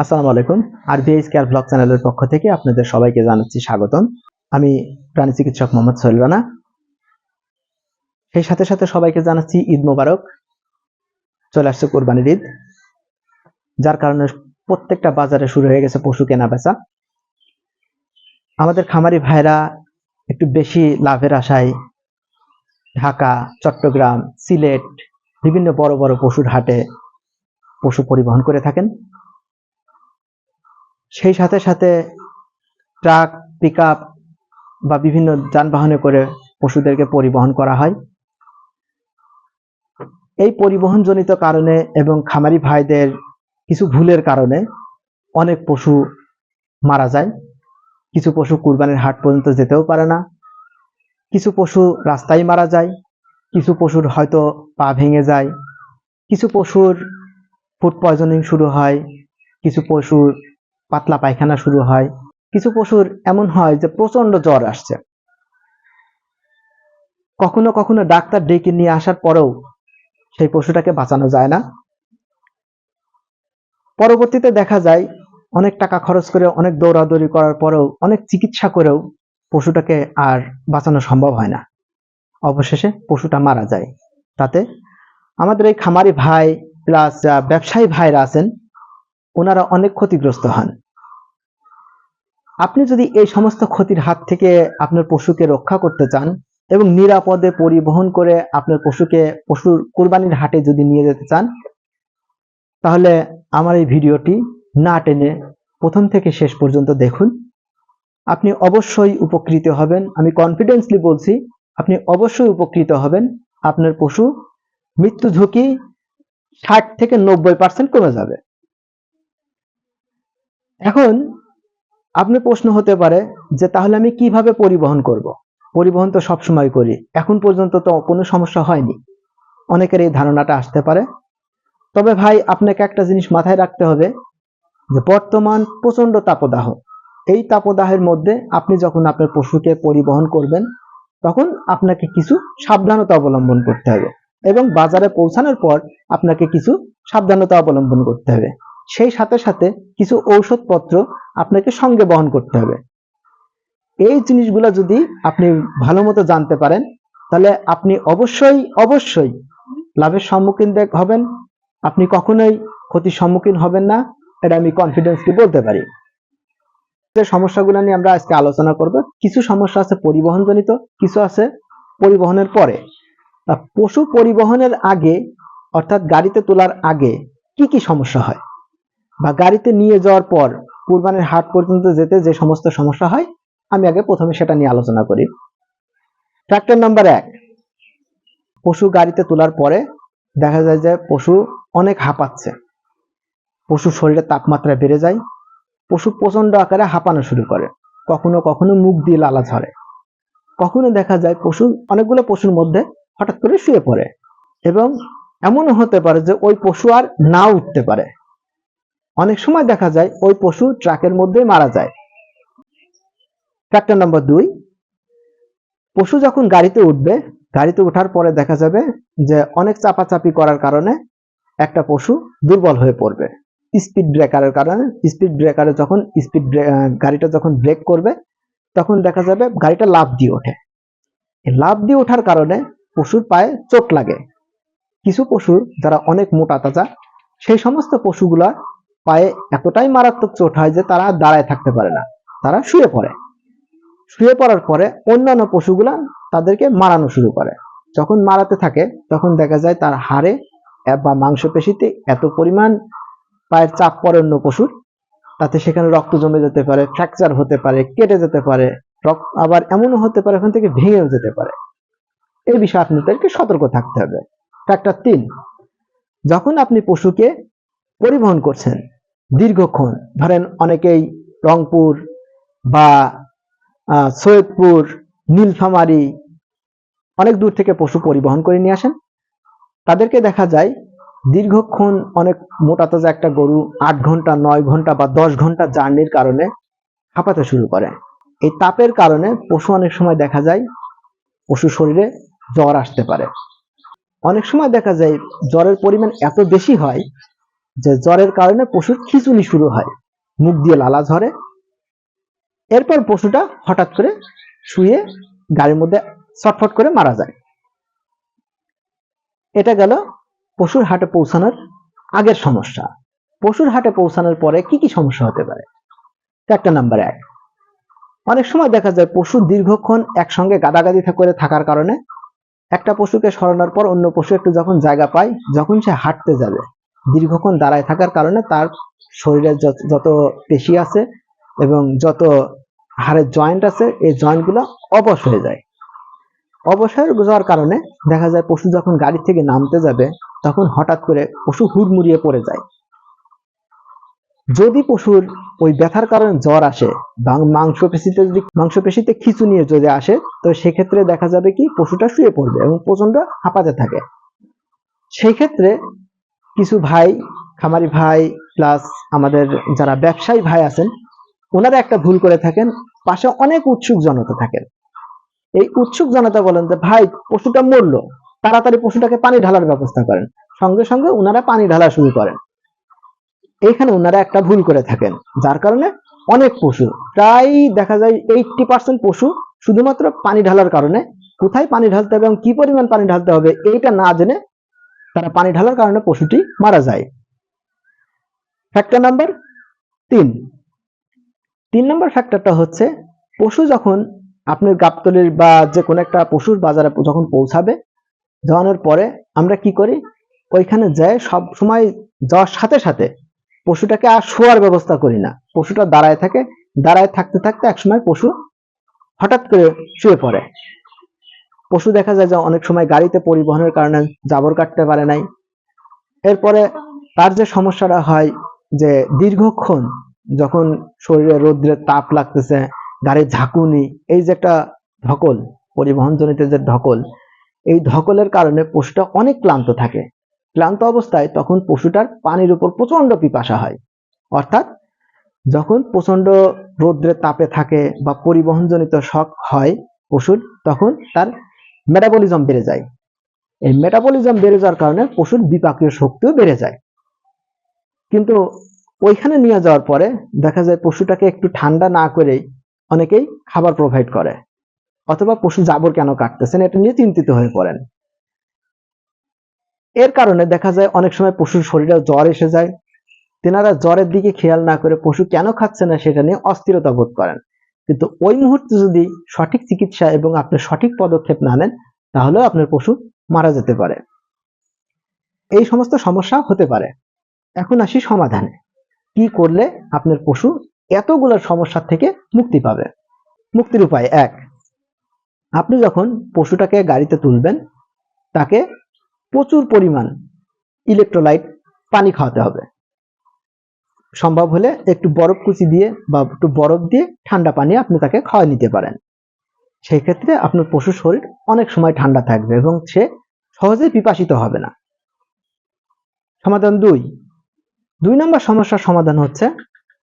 আসসালামু আলাইকুম। আর VS care blog চ্যানেলের পক্ষ থেকে আপনাদের সবাইকে জানাচ্ছি স্বাগতম। আমি প্রাণী চিকিৎসক মোহাম্মদ সোহেল রানা। সেই সাথে সাথে সবাইকে জানাচ্ছি ঈদ মোবারক। চলে আসছে কোরবানির ঈদ, যার কারণে প্রত্যেকটা বাজারে শুরু হয়ে গেছে পশু কেনা বেচা। আমাদের খামারি ভাইরা একটু বেশি লাভের আশায় ঢাকা, চট্টগ্রাম, সিলেট, বিভিন্ন বড় বড় পশুর হাটে পশু পরিবহন করে থাকেন। সেই সাথে সাথে ট্রাক পিক বা বিভিন্ন যানবাহনে করে পশুদেরকে পরিবহন করা হয়। এই পরিবহনজনিত কারণে এবং খামারি ভাইদের কিছু ভুলের কারণে অনেক পশু মারা যায়। কিছু পশু কুরবানির হাট পর্যন্ত যেতেও পারে না। কিছু পশু রাস্তায় মারা যায়, কিছু পশুর হয়তো পা ভেঙে যায়, কিছু পশুর ফুড পয়জনিং শুরু হয়, কিছু পশুর পাতলা পায়খানা শুরু হয়। কিছু পশুর এমন হয় যে প্রচণ্ড জ্বর আসছে। কখনো কখনো ডাক্তার ডেকে নিয়ে আসার পরেও সেই পশুটাকে বাঁচানো যায় না। পরবর্তীতে দেখা যায়, অনেক টাকা খরচ করে অনেক দৌড়াদৌড়ি করার পরেও, অনেক চিকিৎসা করেও পশুটাকে আর বাঁচানো সম্ভব হয় না। অবশেষে পশুটা মারা যায়। তাতে আমাদের এই খামারি ভাই প্লাস ব্যবসায়ী ভাইরা আছেন ওনারা অনেক ক্ষতিগ্রস্ত হন। আপনি যদি এই সমস্ত ক্ষতির হাত থেকে আপনার পশুকে রক্ষা করতে চান এবং নিরাপদে পরিবহন করে আপনার পশুকে, পশুর কোরবানির হাটে যদি নিয়ে যেতে চান, তাহলে আমার এই ভিডিওটি না টেনে প্রথম থেকে শেষ পর্যন্ত দেখুন। আপনি অবশ্যই উপকৃত হবেন। আমি কনফিডেন্সলি বলছি, আপনি অবশ্যই উপকৃত হবেন। আপনার পশু মৃত্যু ঝুঁকি ষাট থেকে নব্বই পার্সেন্ট কমে যাবে। এখন আপনার প্রশ্ন হতে পারে যে তাহলে আমি কীভাবে পরিবহন করব। পরিবহন তো সবসময় করি। এখন পর্যন্ত তো কোনো সমস্যা হয়নি। অনেকের এই ধারণাটা আসতে পারে। তবে ভাই, আপনাকে একটা জিনিস মাথায় রাখতে হবে যে বর্তমান প্রচণ্ড তাপদাহ। এই তাপদাহের মধ্যে আপনি যখন আপনার পশুকে পরিবহন করবেন, তখন আপনাকে কিছু সাবধানতা অবলম্বন করতে হবে এবং বাজারে পৌঁছানোর পর আপনাকে কিছু সাবধানতা অবলম্বন করতে হবে। সেই সাথে সাথে কিছু ঔষধপত্র আপনাকে সঙ্গে বহন করতে হবে। এই জিনিসগুলো যদি আপনি ভালো মতো জানতে পারেন, তাহলে আপনি অবশ্যই অবশ্যই লাভের সম্মুখীন হবেন। আপনি কখনোই ক্ষতির সম্মুখীন হবেন না, এটা আমি কনফিডেন্সলি বলতে পারি। যে সমস্যাগুলো নিয়ে আমরা আজকে আলোচনা করব, কিছু সমস্যা আছে পরিবহনজনিত, কিছু আছে পরিবহনের পরে। পশু পরিবহনের আগে, অর্থাৎ গাড়িতে তোলার আগে কি কি সমস্যা হয়? বা গাড়িতে নিয়ে যাওয়ার পর কুরবানির হাট পর্যন্ত যেতে যে সমস্ত সমস্যা হয়, আমি আগে প্রথমে সেটা নিয়ে আলোচনা করি। ফ্যাক্টর নাম্বার এক, পশু গাড়িতে তোলার পরে দেখা যায় যে পশু অনেক হাঁপাচ্ছে। পশুর শরীরে তাপমাত্রা বেড়ে যায়। পশু প্রচণ্ড আকারে হাঁপানো শুরু করে। কখনো কখনো মুখ দিয়ে লালা ঝরে। কখনো দেখা যায় পশু অনেকগুলো পশুর মধ্যে হঠাৎ করে শুয়ে পড়ে। এবং এমনও হতে পারে যে ওই পশু আর না উঠতে পারে। অনেক সময় দেখা যায় ওই পশু ট্রাকের মধ্যে মারা যায়। ফ্যাক্টর নাম্বার দুই, পশু যখন গাড়িতে উঠবে, গাড়িতে ওঠার পরে দেখা যাবে যে অনেক চাপাচাপি করার কারণে একটা পশু দুর্বল হয়ে পড়বে। স্পিড ব্রেকারের কারণে স্পিড ব্রেকারে যখন স্পিড গাড়িটা যখন ব্রেক করবে, তখন দেখা যাবে গাড়িটা লাফ দিয়ে ওঠে। লাফ দিয়ে ওঠার কারণে পশুর পায়ে চোট লাগে। কিছু পশুর, যারা অনেক মোটা তাজা, সেই সমস্ত পশুগুলা পায়ে এতটাই মারাত্মক চোট হয় যে তারা দাঁড়ায় থাকতে পারে না। তারা শুয়ে পড়ে। শুয়ে পড়ার পরে অন্যান্য পশুগুলা তাদেরকে মারানো শুরু করে। যখন মারাতে থাকে, তখন দেখা যায় তার হাড়ে বা মাংসপেশিতে এত পরিমাণ পায়ের চাপ পড়ে অন্য পশুর, তাতে সেখানে রক্ত জমে যেতে পারে, ফ্র্যাকচার হতে পারে, কেটে যেতে পারে, রক্ত আবার এমনও হতে পারে ওখান থেকে ভেঙেও যেতে পারে। এই বিষয়ে আপনাদেরকে সতর্ক থাকতে হবে। ফ্যাক্টর তিন, যখন আপনি পশুকে পরিবহন করছেন। দীর্ঘক্ষণ, ধরেন অনেকেই রংপুর বা সৈয়দপুর, নীলফামারী অনেক দূর থেকে পশু পরিবহন করে নিয়ে আসেন। তাদেরকে দেখা যায়, দীর্ঘক্ষণ অনেক মোটা তাজা একটা গরু আট ঘণ্টা, নয় ঘণ্টা বা দশ ঘণ্টা জার্নির কারণে হাঁপাতে শুরু করে। এই তাপের কারণে পশু অনেক সময় দেখা যায়, পশু শরীরে জ্বর আসতে পারে। অনেক সময় দেখা যায়, জ্বরের পরিমাণ এত বেশি হয় যে জ্বরের কারণে পশুর খিচুনি শুরু হয়। মুখ দিয়ে লালা ঝরে। এরপর পশুটা হঠাৎ করে শুয়ে গাড়ির মধ্যে ছটফট করে মারা যায়। এটা গেল পশুর হাটে পৌঁছানোর আগের সমস্যা। পশুর হাটে পৌঁছানোর পরে কি কি সমস্যা হতে পারে? একটা নাম্বার এক। অনেক সময় দেখা যায় পশু দীর্ঘক্ষণ একসঙ্গে গাদাগাদি করে থাকার কারণে একটা পশুকে সরানোর পর অন্য পশু একটু যখন জায়গা পায়, যখন সে হাঁটতে যাবে দীর্ঘক্ষণ দাঁড়ায় থাকার কারণে তার শরীরের যত- পেশি আছে এবং যত হাড়ের জয়েন্ট আছে, এই জয়েন্টগুলো অবশ হয়ে যায়। হয়ে যাওয়ার কারণে দেখা যায় পশু যখন গাড়ি থেকে নামতে যাবে, তখন হঠাৎ করে পশু হুড়মুড়িয়ে পড়ে যায়। যদি পশুর ওই ব্যথার কারণে জ্বর আসে মাংসপেশিতে যদি, মাংসপেশিতে খিচুনিয়ে যদি আসে, তো সেক্ষেত্রে দেখা যাবে কি পশুটা শুয়ে পড়বে এবং প্রচণ্ড হাঁপাতে থাকে। সেই ক্ষেত্রে কিছু ভাই, খামারি ভাই প্লাস আমাদের যারা ব্যবসায়ী ভাই আছেন, ওনারা একটা ভুল করে থাকেন, পাশে অনেক উৎসুক জনতা থাকেন। এই উৎসুক জনতা বলেন যে, ভাই, পশুটা মরলো, তাড়াতাড়ি পশুটাকে পানি ঢালার ব্যবস্থা করেন। সঙ্গে সঙ্গে ওনারা পানি ঢালা শুরু করেন। এইখানে ওনারা একটা ভুল করে থাকেন, যার কারণে অনেক পশু, প্রায় দেখা যায় এইটটি পার্সেন্ট পশু শুধুমাত্র পানি ঢালার কারণে, কোথায় পানি ঢালতে হবে এবং কি পরিমাণ পানি ঢালতে হবে, এইটা না জেনে তারা পানি ঢালার কারণে পশুটি মারা যায়। ফ্যাক্টর নাম্বার তিন। তিন নম্বর ফ্যাক্টরটা হচ্ছে, পশু যখন আপনার গাবতলির বা যে কোনো একটা পশুর বাজারে যখন পৌঁছাবে, যাওয়ানোর পরে আমরা কি করি? ওইখানে যাই সব সময় যাওয়ার সাথে সাথে পশুটাকে আর শোয়ার ব্যবস্থা করি না। পশুটা দাঁড়ায় থাকে, দাঁড়ায় থাকতে থাকতে একসময় পশু হঠাৎ করে শুয়ে পড়ে। পশু দেখা যায় যে অনেক সময় গাড়িতে পরিবহনের কারণে জাবর কাটতে পারে নাই। এরপরে তার যে সমস্যাটা হয় যে দীর্ঘক্ষণ যখন শরীরে রৌদ্রের তাপ লাগতেছে, গাড়ির ঝাঁকুনি, এই যে একটা ধকল পরিবহন জনিত যে ধকল, এই ধকলের কারণে পশুটা অনেক ক্লান্ত থাকে। ক্লান্ত অবস্থায় তখন পশুটার পানির উপর প্রচণ্ড পিপাসা হয়। অর্থাৎ যখন প্রচণ্ড রৌদ্রের তাপে থাকে বা পরিবহনজনিত শখ হয় পশুর, তখন তার মেটাবলিজম বেড়ে যায়। এই মেটাবলিজম বেড়ে যাওয়ার কারণে পশুর বিপাকীয় শক্তিও বেড়ে যায়। কিন্তু ওইখানে নিয়ে যাওয়ার পরে দেখা যায় পশুটাকে একটু ঠান্ডা না করেই অনেকেই খাবার প্রোভাইড করে। অথবা পশু জাবর কেন কাটতেছেন এটা নিয়ে চিন্তিত হয়ে পড়েন। এর কারণে দেখা যায় অনেক সময় পশুর শরীরে জ্বর এসে যায়। তেনারা জ্বরের দিকে খেয়াল না করে পশু কেন খাচ্ছে না সেটা নিয়ে অস্থিরতা বোধ করেন। কিন্তু ওই মুহূর্তে যদি সঠিক চিকিৎসা এবং আপনি সঠিক পদক্ষেপ না নেন, তাহলেও আপনার পশু মারা যেতে পারে। এই সমস্ত সমস্যা হতে পারে। এখন আসি সমাধানে। কি করলে আপনার পশু এতগুলো সমস্যা থেকে মুক্তি পাবে? মুক্তির উপায় এক, আপনি যখন পশুটাকে গাড়িতে তুলবেন, তাকে প্রচুর পরিমাণ ইলেকট্রোলাইট পানি খাওয়াতে হবে। সম্ভব হলে একটু বরফ কুচি দিয়ে বা একটু বরফ দিয়ে ঠান্ডা পানি আপনি তাকে খাওয়া নিতে পারেন। সেই ক্ষেত্রে আপনার পশুর শরীর অনেক সময় ঠান্ডা থাকবে এবং সে সহজেই পিপাসিত হবে না। সমাধান দুই। দুই নম্বর সমস্যার সমাধান হচ্ছে,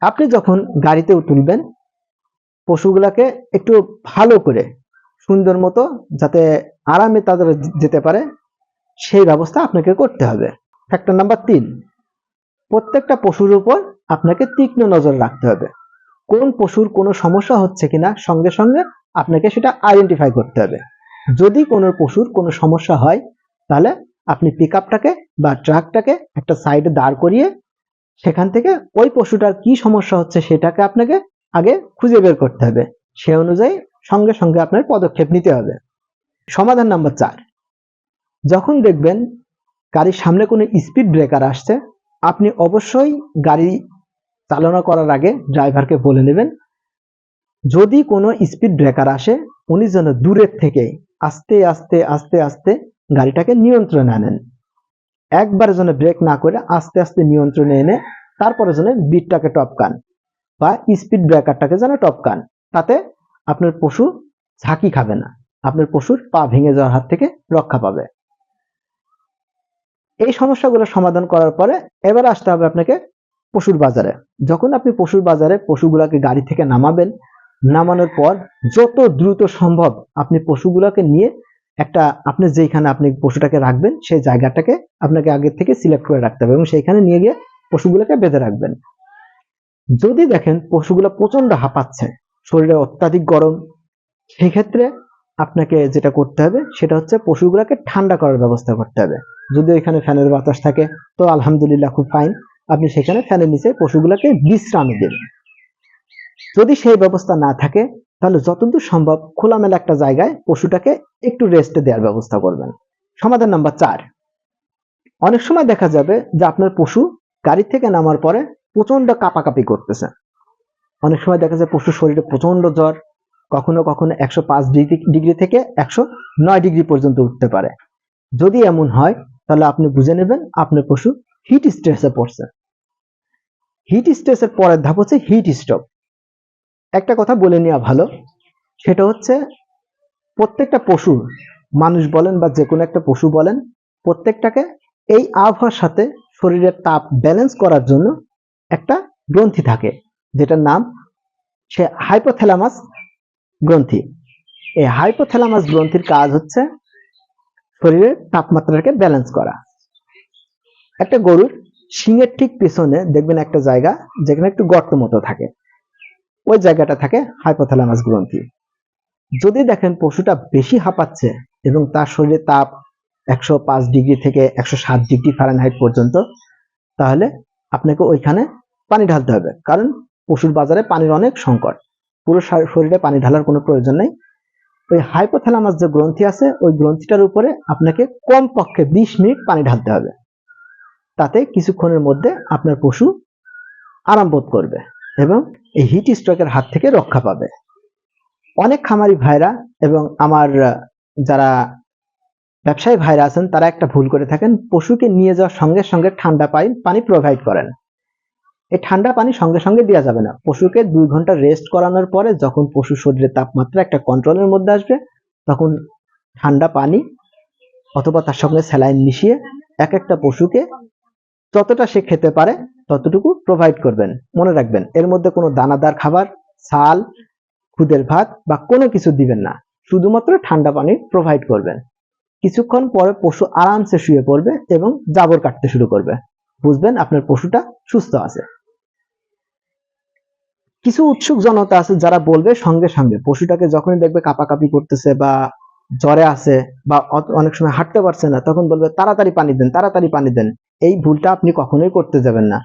আপনি যখন গাড়িতে তুলবেন, পশুগুলাকে একটু ভালো করে, সুন্দর মতো যাতে আরামে তাদের যেতে পারে, সেই ব্যবস্থা আপনাকে করতে হবে। ফ্যাক্টর নাম্বার তিন, প্রত্যেকটা পশুর উপর আপনাকে তীক্ষ্ণ নজর রাখতে হবে। কোন পশুর কোনো সমস্যা হচ্ছে কিনা সঙ্গে সঙ্গে আপনাকে সেটা আইডেন্টিফাই করতে হবে। যদি কোনো পশুর কোনো সমস্যা হয়, তাহলে আপনি পিক বা ট্রাকটাকে একটা সাইডে দাঁড় করিয়ে সেখান থেকে ওই পশুটার কি সমস্যা হচ্ছে সেটাকে আপনাকে আগে খুঁজে বের করতে হবে। সে অনুযায়ী সঙ্গে সঙ্গে আপনার পদক্ষেপ নিতে হবে। সমাধান নাম্বার চার। যখন দেখবেন গাড়ির সামনে কোনো স্পিড ব্রেকার আসছে, আপনি অবশ্যই গাড়ি চালনা করার আগে ড্রাইভারকে বলে নেবেন, যদি কোনো স্পিড ব্রেকার আসে, উনি যেন দূরের থেকে আস্তে আস্তে আস্তে আস্তে গাড়িটাকে নিয়ন্ত্রণে আনেন। একবার যেন ব্রেক না করে আস্তে আস্তে নিয়ন্ত্রণে এনে তারপরে যেন বিটটাকে টপকান বা স্পিড ব্রেকারটাকে যেন টপকান তাতে আপনার পশু ঝাঁকি খাবে না, আপনার পশুর পা ভেঙে যাওয়ার হাত থেকে রক্ষা পাবে। এই সমস্যাগুলো সমাধান করার পরে এবার আসতে হবে আপনাকে পশুর বাজারে। যখন আপনি পশুর বাজারে পশুগুলাকে গাড়ি থেকে নামাবেন, নামানোর পর যত দ্রুত সম্ভব আপনি পশুগুলোকে নিয়ে একটা, আপনি যেখানে আপনি পশুটাকে রাখবেন, সেই জায়গাটাকে আপনাকে আগে থেকে সিলেক্ট করে রাখতে হবে এবং সেইখানে নিয়ে গিয়ে পশুগুলোকে বেঁধে রাখবেন। যদি দেখেন পশুগুলো প্রচণ্ড হাঁপাচ্ছে, শরীরে অত্যাধিক গরম সেই ক্ষেত্রে আপনাকে যেটা করতে হবে, সেটা হচ্ছে পশুগুলোকে ঠান্ডা করার ব্যবস্থা করতে হবে। যদি এখানে ফ্যানের বাতাস থাকে, তো আলহামদুলিল্লাহ খুব ফাইন আপনি সেখানে ফ্যানের নিচে পশুগুলোকে বিশ্রামে দেবেন যদি সেই ব্যবস্থা না থাকে, তাহলে যতদূর সম্ভব খোলামেলা একটা জায়গায় পশুটাকে একটু রেস্টে দেওয়ার ব্যবস্থা করবেন। সমাধান নাম্বার চার। অনেক সময় দেখা যাবে যে আপনার পশু গাড়ি থেকে নামার পরে প্রচণ্ড কাঁপাকাঁপি করতেছে। অনেক সময় দেখা যায় পশুর শরীরে প্রচণ্ড জ্বর, কখনো কখনো একশো পাঁচ ডিগ্রি ডিগ্রি থেকে একশো নয় ডিগ্রি পর্যন্ত উঠতে পারে। যদি এমন হয়, তাহলে আপনি বুঝে নেবেন আপনার পশু হিট স্ট্রেসে পড়ছে। হিট স্ট্রেসের পরের ধাপ হচ্ছে হিট স্ট্রোক একটা কথা বলে নেওয়া ভালো, সেটা হচ্ছে প্রত্যেকটা পশু, মানুষ বলেন বা যে কোনো একটা পশু বলেন, প্রত্যেকটাকে এই আবহাওয়ার সাথে শরীরের তাপ ব্যালেন্স করার জন্য একটা গ্রন্থি থাকে, যেটার নাম সে হাইপোথ্যালামাস গ্রন্থি। এই হাইপোথ্যালামাস গ্রন্থির কাজ হচ্ছে শরীরের তাপমাত্রাকে ব্যালেন্স করা। একটা গরুর শিঙের ঠিক পিছনে দেখবেন একটা জায়গা যেখানে একটু গর্ত মতো থাকে। ওই জায়গাটা থাকে হাইপোথ্যালামাস গ্রন্থি। যদি দেখেন পশুটা বেশি হাঁপাচ্ছে এবং তার শরীরে তাপ একশো পাঁচ ডিগ্রি থেকে একশো সাত ডিগ্রি ফারেনহাইট পর্যন্ত, তাহলে আপনাকে ওইখানে পানি ঢালতে হবে। কারণ পশুর বাজারে পানির অনেক সংকট। পুরো শরীরে পানি ঢালার কোনো প্রয়োজন নেই। ওই হাইপোথ্যালামাস যে গ্রন্থি আছে, ওই গ্রন্থিটার উপরে আপনাকে কমপক্ষে বিশ মিনিট পানি ঢালতে হবে। তাতে কিছুক্ষণের মধ্যে আপনার পশু আরাম বোধ করবে এবং এই হিট স্ট্রোকের হাত থেকে রক্ষা পাবে। অনেক খামারি ভাইরা এবং আমার যারা ব্যবসায়ী ভাইরা আছেন, তারা একটা ভুল করে থাকেন। পশুকে নিয়ে যাওয়ার সঙ্গে সঙ্গে ঠান্ডা পানি পানি প্রোভাইড করেন। এই ঠান্ডা পানি সঙ্গে সঙ্গে দেওয়া যাবে না। পশুকে দুই ঘণ্টা রেস্ট করানোর পরে যখন পশু শরীরের তাপমাত্রা একটা কন্ট্রোলের মধ্যে আসবে, তখন ঠান্ডা পানি অথবা তার সঙ্গে স্যালাইন মিশিয়ে এক একটা পশুকে যতটা সে খেতে পারে, ততটুকু প্রোভাইড করবেন। মনে রাখবেন, এর মধ্যে কোনো দানাদার খাবার, ছাল, খুদের ভাত বা কোনো কিছু দিবেন না। শুধুমাত্র ঠান্ডা পানি প্রোভাইড করবেন। কিছুক্ষণ পরে পশু আরামসে শুয়ে পড়বে এবং জাবর কাটতে শুরু করবে। বুঝবেন আপনার পশুটা সুস্থ আছে। কিছু উৎসুক জনতা আছে যারা বলবে সঙ্গে সঙ্গে। পশুটাকে যখনই দেখবে কাপাকাপি করতেছে বা জ্বরে আছে বা অনেক সময় হাঁটতে পারছে না, তখন বলবে, তাড়াতাড়ি পানি দেন, তাড়াতাড়ি পানি দেন। এই ভুলটা আপনি কখনোই করতে যাবেন না।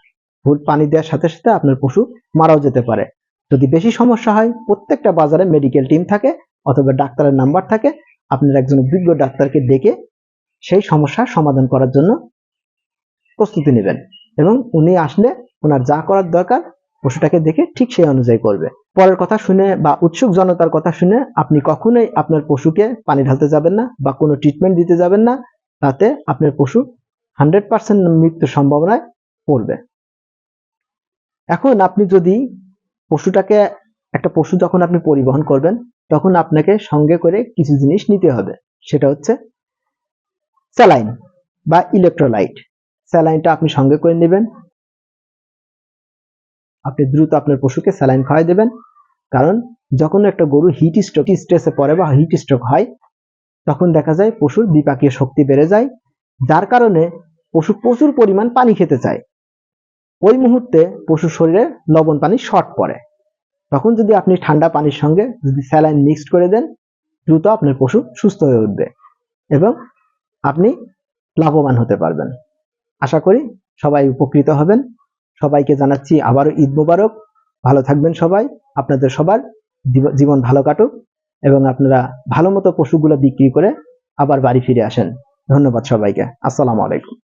ভুল পানি দেওয়ার সাথে সাথে আপনার পশু মারাও যেতে পারে। যদি বেশি সমস্যা হয়, প্রত্যেকটা বাজারে মেডিকেল টিম থাকে অথবা ডাক্তারের নাম্বার থাকে। আপনার একজন অভিজ্ঞ ডাক্তারকে ডেকে সেই সমস্যার সমাধান করার জন্য প্রস্তুতি নেবেন এবং উনি আসলে ওনার যা করার দরকার পশুটাকে দেখে ঠিক সেই অনুযায়ী করবে। পরের কথা শুনে বা উৎসুক জনতার কথা শুনে আপনি কখনোই আপনার পশুকে পানি ঢালতে যাবেন না বা কোনো ট্রিটমেন্ট দিতে যাবেন না, তাতে আপনার পশু হান্ড্রেড পার্সেন্ট মৃত্যুর সম্ভাবনায় পড়বে। এখন আপনি যদি পশুটাকে, একটা পশু যখন আপনি পরিবহন করবেন, তখন আপনাকে সঙ্গে করে কিছু জিনিস নিতে হবে। সেটা হচ্ছে স্যালাইন বা ইলেকট্রোলাইট স্যালাইনটা আপনি সঙ্গে করে নেবেন। আপনি দ্রুত আপনার পশুকে স্যালাইন খাওয়াই দেবেন। কারণ যখন একটা গরু হিট স্ট্রোক স্ট্রেসে পড়ে বা হিট স্ট্রোক হয়, তখন দেখা যায় পশুর বিপাকীয় শক্তি বেড়ে যায়, যার কারণে পশু প্রচুর পরিমাণ পানি খেতে চায়। ওই মুহূর্তে পশুর শরীরে লবণ পানি শর্ট পড়ে। তখন যদি আপনি ঠান্ডা পানির সঙ্গে যদি স্যালাইন মিক্সড করে দেন, দ্রুত আপনার পশু সুস্থ হয়ে উঠবে এবং আপনি লাভবান হতে পারবেন। আশা করি সবাই উপকৃত হবেন। সবাইকে জানাচ্ছি আবারও ঈদ মুবারক। ভালো থাকবেন সবাই। আপনাদের সবার জীব- জীবন ভালো কাটুক এবং আপনারা ভালো মতো পশুগুলো বিক্রি করে আবার বাড়ি ফিরে আসেন। ধন্যবাদ সবাইকে। আসসালামু আলাইকুম।